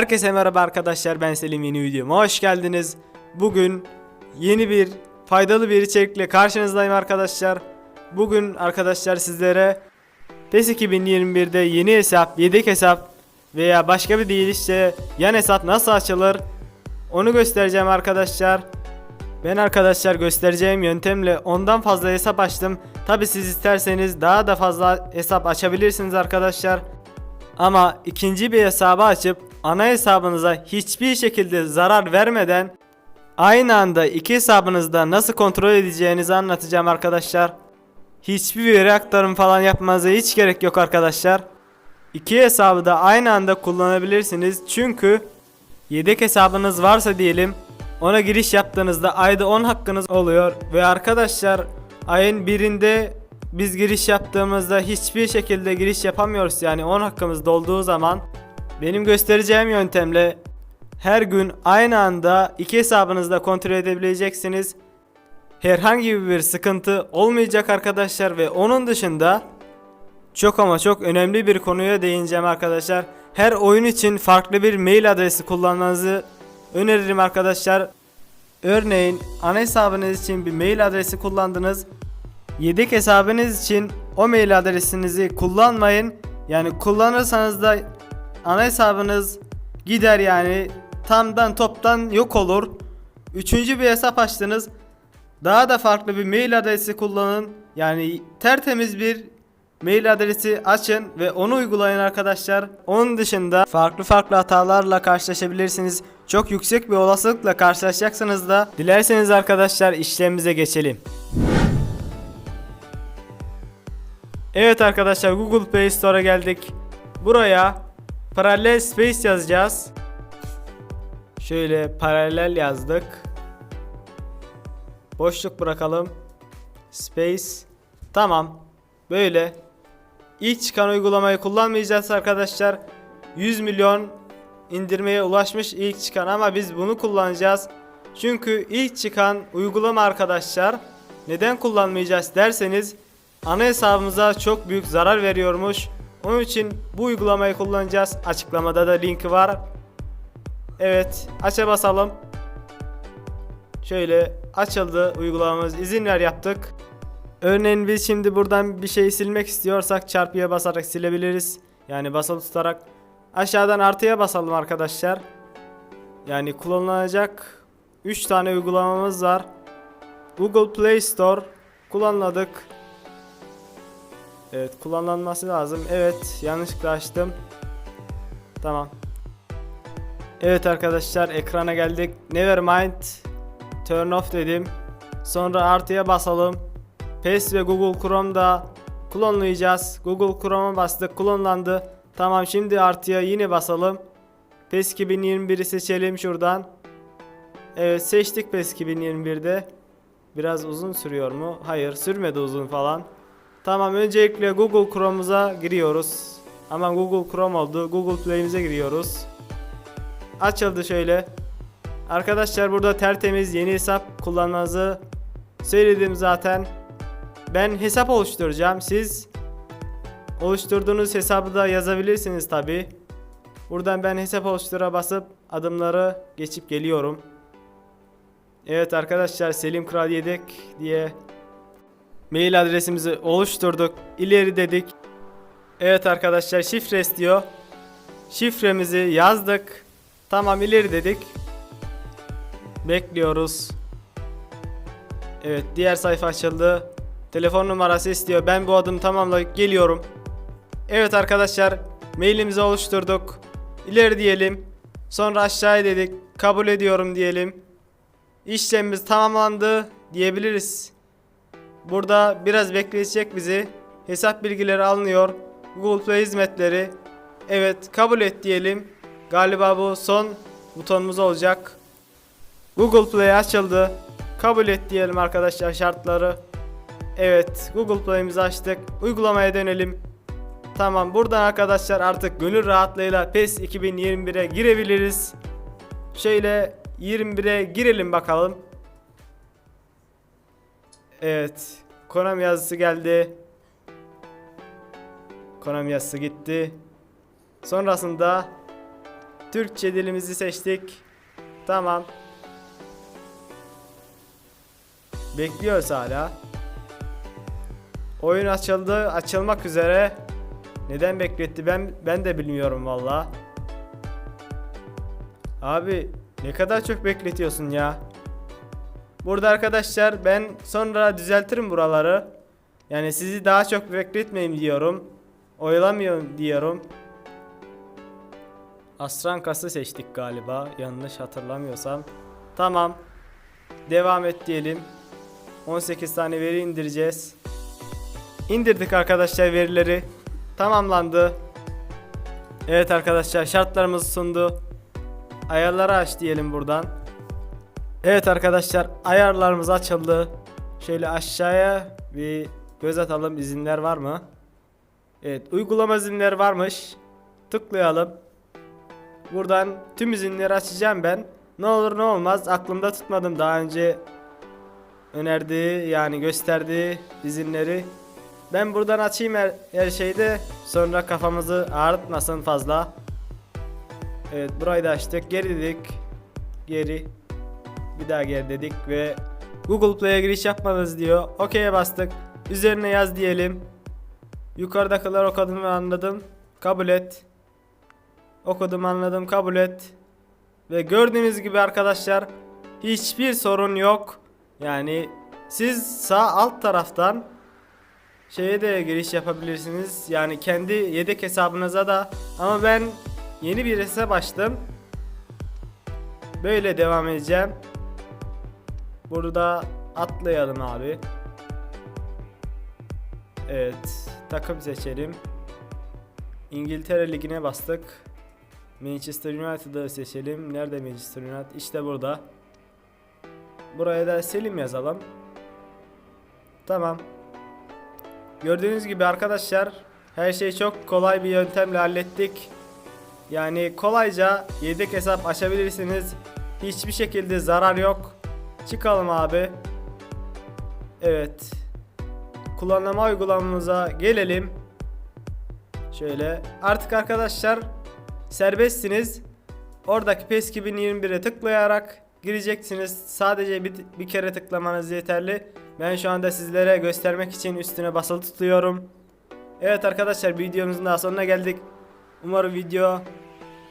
Herkese merhaba arkadaşlar ben Selim yeni videoma hoş geldiniz. Bugün yeni bir faydalı bir içerikle karşınızdayım arkadaşlar. Bugün arkadaşlar sizlere PES 2021'de yeni hesap, yedek hesap veya başka bir deyişle yan hesap nasıl açılır onu göstereceğim arkadaşlar. Ben arkadaşlar göstereceğim yöntemle ondan fazla hesap açtım. Tabi siz isterseniz daha da fazla hesap açabilirsiniz arkadaşlar. Ama ikinci bir hesabı açıp ana hesabınıza hiçbir şekilde zarar vermeden aynı anda iki hesabınızda nasıl kontrol edeceğinizi anlatacağım arkadaşlar. Hiçbir veri aktarım falan yapmanıza hiç gerek yok arkadaşlar. İki hesabı da aynı anda kullanabilirsiniz. Çünkü yedek hesabınız varsa diyelim ona giriş yaptığınızda ayda 10 hakkınız oluyor. Ve arkadaşlar ayın birinde biz giriş yaptığımızda hiçbir şekilde giriş yapamıyoruz. Yani 10 hakkımız dolduğu zaman benim göstereceğim yöntemle her gün aynı anda iki hesabınızda kontrol edebileceksiniz. Herhangi bir sıkıntı olmayacak arkadaşlar ve onun dışında çok ama çok önemli bir konuya değineceğim arkadaşlar. Her oyun için farklı bir mail adresi kullanmanızı öneririm arkadaşlar. Örneğin ana hesabınız için bir mail adresi kullandınız. Yedek hesabınız için o mail adresinizi kullanmayın. Yani kullanırsanız da ana hesabınız gider yani tamdan toptan yok olur. Üçüncü bir hesap açtınız. Daha da farklı bir mail adresi kullanın. Yani tertemiz bir mail adresi açın ve onu uygulayın arkadaşlar. Onun dışında farklı farklı hatalarla karşılaşabilirsiniz. Çok yüksek bir olasılıkla karşılaşacaksınız da. Dilerseniz arkadaşlar işlemimize geçelim. Evet arkadaşlar Google Play Store'a geldik. Buraya paralel space yazacağız. Şöyle paralel yazdık. Boşluk bırakalım. Space. Tamam. Böyle. İlk çıkan uygulamayı kullanmayacağız arkadaşlar. 100 milyon indirmeye ulaşmış ilk çıkan ama biz bunu kullanacağız. Çünkü ilk çıkan uygulama arkadaşlar neden kullanmayacağız derseniz ana hesabımıza çok büyük zarar veriyormuş. Onun için bu uygulamayı kullanacağız. Açıklamada da linki var. Evet, aça basalım. Şöyle açıldı uygulamamız. İzin yaptık. Örneğin biz şimdi buradan bir şey silmek istiyorsak çarpıya basarak silebiliriz. Yani basılı tutarak aşağıdan artıya basalım arkadaşlar. Yani kullanılacak 3 tane uygulamamız var. Google Play Store kullanladık. Evet kullanılması lazım. Evet yanlışlıkla açtım. Tamam. Evet arkadaşlar ekrana geldik. Nevermind turn off dedim. Sonra artıya basalım. PES ve Google Chrome'da kullanlayacağız. Google Chrome'a bastık kullanlandı. Tamam şimdi artıya yine basalım. PES 2021'i seçelim şuradan. Evet seçtik PES 2021'de. Biraz uzun sürüyor mu? Hayır sürmedi uzun falan. Tamam öncelikle Google Chrome'umuza giriyoruz. Aman Google Chrome oldu. Google Play'imize giriyoruz. Açıldı şöyle. Arkadaşlar burada tertemiz yeni hesap kullanmanızı söyledim zaten. Ben hesap oluşturacağım. Siz oluşturduğunuz hesabı da yazabilirsiniz tabi. Buradan ben hesap oluştura basıp adımları geçip geliyorum. Evet arkadaşlar Selim Kral Yedek diye mail adresimizi oluşturduk. İleri dedik. Evet arkadaşlar şifre istiyor. Şifremizi yazdık. Tamam ileri dedik. Bekliyoruz. Evet diğer sayfa açıldı. Telefon numarası istiyor. Ben bu adımı tamamlayıp geliyorum. Evet arkadaşlar mailimizi oluşturduk. İleri diyelim. Sonra aşağıya dedik. Kabul ediyorum diyelim. İşlemimiz tamamlandı diyebiliriz. Burada biraz bekleyecek bizi. Hesap bilgileri alınıyor. Google Play hizmetleri. Evet kabul et diyelim. Galiba bu son butonumuz olacak. Google Play açıldı. Kabul et diyelim arkadaşlar şartları. Evet Google Play'imizi açtık. Uygulamaya dönelim. Tamam buradan arkadaşlar artık gönül rahatlığıyla PES 2021'e girebiliriz. Şöyle 21'e girelim bakalım. Evet. Konami yazısı geldi. Konami yazısı gitti. Sonrasında Türkçe dilimizi seçtik. Tamam. Bekliyoruz hala. Oyun açıldı, açılmak üzere. Neden bekletti ben ben de bilmiyorum valla. Abi ne kadar çok bekletiyorsun ya. Burada arkadaşlar ben sonra düzeltirim buraları. Yani sizi daha çok bekletmeyeyim diyorum. Oyalamıyorum diyorum. Asran kası seçtik galiba yanlış hatırlamıyorsam. Tamam. Devam et diyelim. 18 tane veri indireceğiz. İndirdik arkadaşlar verileri. Tamamlandı. Evet arkadaşlar şartlarımız sundu. Ayarları aç diyelim buradan. Evet arkadaşlar ayarlarımız açıldı. Şöyle aşağıya bir göz atalım izinler var mı? Evet uygulama izinleri varmış. Tıklayalım. Buradan tüm izinleri açacağım ben. Ne olur ne olmaz aklımda tutmadım daha önce önerdiği yani gösterdiği izinleri. Ben buradan açayım her, her şeyde sonra kafamızı ağrıtmasın fazla. Evet burayı da açtık. Geri dedik. Geri. Bir daha geri dedik ve Google Play'e giriş yapmanız diyor. OK'ye bastık. Üzerine yaz diyelim. Yukarıdakiler okudum ve anladım. Kabul et. Okudum anladım kabul et. Ve gördüğünüz gibi arkadaşlar hiçbir sorun yok. Yani siz sağ alt taraftan şeye de giriş yapabilirsiniz. Yani kendi yedek hesabınıza da ama ben yeni bir hesap açtım. Böyle devam edeceğim. Burada atlayalım abi. Evet, takım seçelim. İngiltere Ligi'ne bastık. Manchester United'ı seçelim. Nerede Manchester United? İşte burada. Buraya da Selim yazalım. Tamam. Gördüğünüz gibi arkadaşlar her şeyi çok kolay bir yöntemle hallettik. Yani kolayca yedek hesap açabilirsiniz. Hiçbir şekilde zarar yok. Çıkalım abi. Evet. Kullanma uygulamamıza gelelim. Şöyle. Artık arkadaşlar serbestsiniz. Oradaki PES 2021'e tıklayarak gireceksiniz. Sadece bir, bir kere tıklamanız yeterli. Ben şu anda sizlere göstermek için üstüne basılı tutuyorum. Evet arkadaşlar videomuzun daha sonuna geldik. Umarım video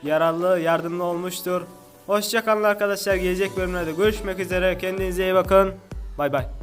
yararlı, yardımlı olmuştur. Hoşçakalın arkadaşlar. Gelecek bölümlerde görüşmek üzere. Kendinize iyi bakın. Bay bay.